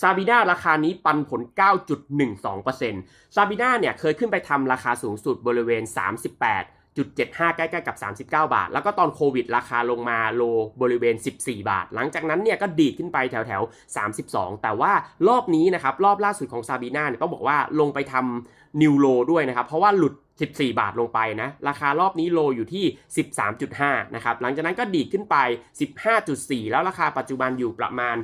ซาบีนาราคานี้ปันผล 9.12%ซาบีนาเนี่ยเคยขึ้นไปทำราคาสูงสุดบริเวณ 38.75 ใกล้ๆกับ 39 บาท แล้วก็ตอนโควิด ราคาลงมาโลบริเวณ 14 บาท หลังจากนั้นเนี่ยก็ดีดขึ้นไปแถวๆ 32 แต่ว่ารอบนี้นะครับ รอบล่าสุดของซาบีนาเนี่ยต้องบอกว่าลงไปทำนิวโลด้วยนะครับ เพราะว่าหลุด14 บาทลงไปนะ ราคารอบนี้โลอยู่ที่ 13.5 นะครับ หลังจากนั้นก็ดีดขึ้นไป 15.4 แล้วราคาปัจจุบันอยู่ประมาณ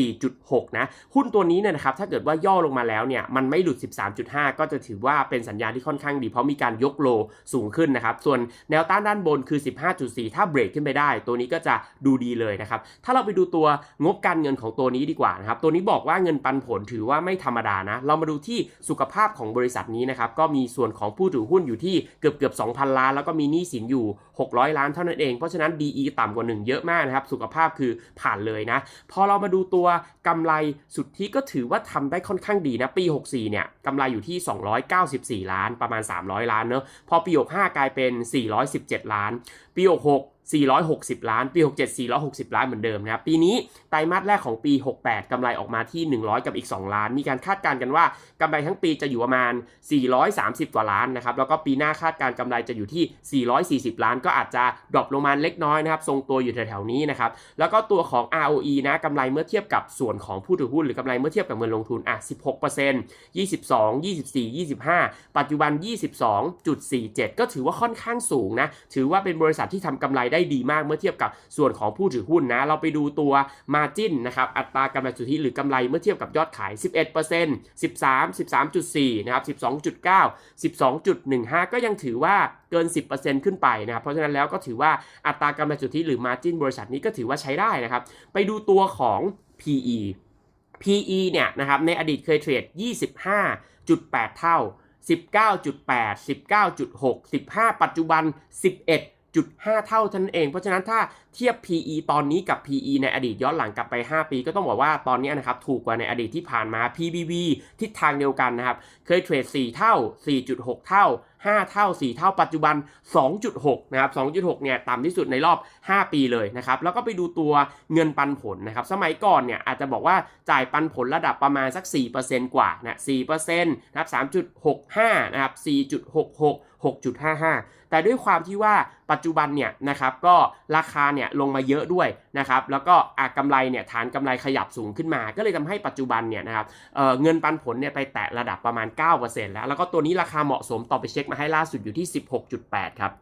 14.6 นะ หุ้นตัวนี้เนี่ยนะครับ ถ้าเกิดว่าย่อลงมาแล้วเนี่ย มันไม่หลุด 13.5 ก็จะถือว่าเป็นสัญญาณที่ค่อนข้างดี เพราะมีการยกโลสูงขึ้นนะครับ ส่วนแนวต้านด้านบนคือ 15.4 ถ้าเบรกขึ้นไปได้ ตัวนี้ก็จะดูดีเลยนะครับ ถ้าเราไปดูตัวงบการเงินของตัวนี้ดีกว่านะครับ ตัวนี้บอกว่าเงินปันผลถือว่าไม่ธรรมดานะ เรามาดูที่สุขภาพของบริษัทนี้นะครับ ก็มีส่วนของผู้ถอหุ้นอยู่ที่เกือบเกือบ2,000 ล้านแล้วก็มีหนี้สินอยู่ 600 ล้านเท่านั้นเอง เพราะฉะนั้น DE ต่ำกว่า 1 เยอะมากนะครับ สุขภาพคือผ่านเลยนะ พอเรามาดูตัวกำไรสุทธิก็ถือว่าทำได้ค่อนข้างดีนะ ปี 64 เนี่ยกำไรอยู่ที่ 294 ล้านประมาณ 300 ล้านเนอะพอปี 65 กลายเป็น 417 ล้าน ปี 66 460 ล้าน ปี 67 460 ล้านเหมือนเดิมนะครับ ปีนี้ไตรมาสแรกของปี 68 กำไรออกมาที่ 100 กับอีก 2 ล้าน มีการคาดการณ์กันว่ากำไรทั้งปีจะอยู่ประมาณ 430 กว่าล้านนะครับ แล้วก็ปีหน้าคาดการณ์กำไรจะอยู่ที่ 440 ล้าน ก็อาจจะดรอปลงมาเล็กน้อยนะครับ ทรงตัวอยู่แถวๆนี้นะครับ แล้วก็ตัวของ ROE นะกำไรเมื่อเทียบกับส่วนของผู้ถือหุ้นหรือกำไรเมื่อเทียบกับเงินลงทุนอะ16% 22 24 25 ปัจจุบัน 22.47 ก็ถือว่าค่อนข้างสูงนะ ถือว่าเป็นบริษัทที่ทำกำไรได้ได้ดีมากเมื่อเทียบกับส่วนของผู้ถือหุ้นนะ เราไปดูตัว Margin นะครับอัตรากำไรสุทธิหรือกำไรเมื่อเทียบกับยอดขาย 11% 13 13.4นะครับ12.9 12.15 ก็ยังถือว่าเกิน 10%ขึ้นไปนะครับ เพราะฉะนั้นแล้วก็ถือว่าอัตรากำไรสุทธิหรือ Margin บริษัทนี้ก็ถือว่าใช้ได้นะครับ ไปดูตัวของ PE PE เนี่ยนะครับในอดีตเคยเทรด 25.8 เท่า 19.8 19.6 15 ปัจจุบัน 1.5 เท่าเท่านั้นเอง เพราะฉะนั้นถ้าเทียบ PE ตอนนี้กับ PE ในอดีตย้อนหลังกลับไป 5 ปี ก็ต้องบอกว่าตอนนี้นะครับถูกกว่าในอดีตที่ผ่านมา PBV ทิศทางเดียวกันนะครับ เคยเทรด 4 เท่า 4.6 เท่า 5 เท่า 4 เท่าปัจจุบัน 2.6 นะครับ 2.6 เนี่ยต่ำที่สุดในรอบ 5 ปีเลยนะครับ แล้วก็ไปดูตัวเงินปันผลนะครับ สมัยก่อนเนี่ยอาจจะบอกว่าจ่ายปันผลระดับประมาณสัก 4%กว่านะ4%นะครับ 3.65 นะครับ 4.66 6.55 แต่ด้วยความที่ว่าปัจจุบันเนี่ยนะครับก็ราคาเนี่ยลงมาเยอะด้วยนะครับแล้วก็อากำไรเนี่ยฐานกำไรขยับสูงขึ้นมา ก็เลยทำให้ปัจจุบันเนี่ยนะครับเเงินปันผลเนี่ยไปแตะระดับประมาณ 9%แล้ว แล้วก็ตัวนี้ราคาเหมาะสมต่อไปเช็คมาให้ล่าสุดอยู่ที่ 16.8 ครับ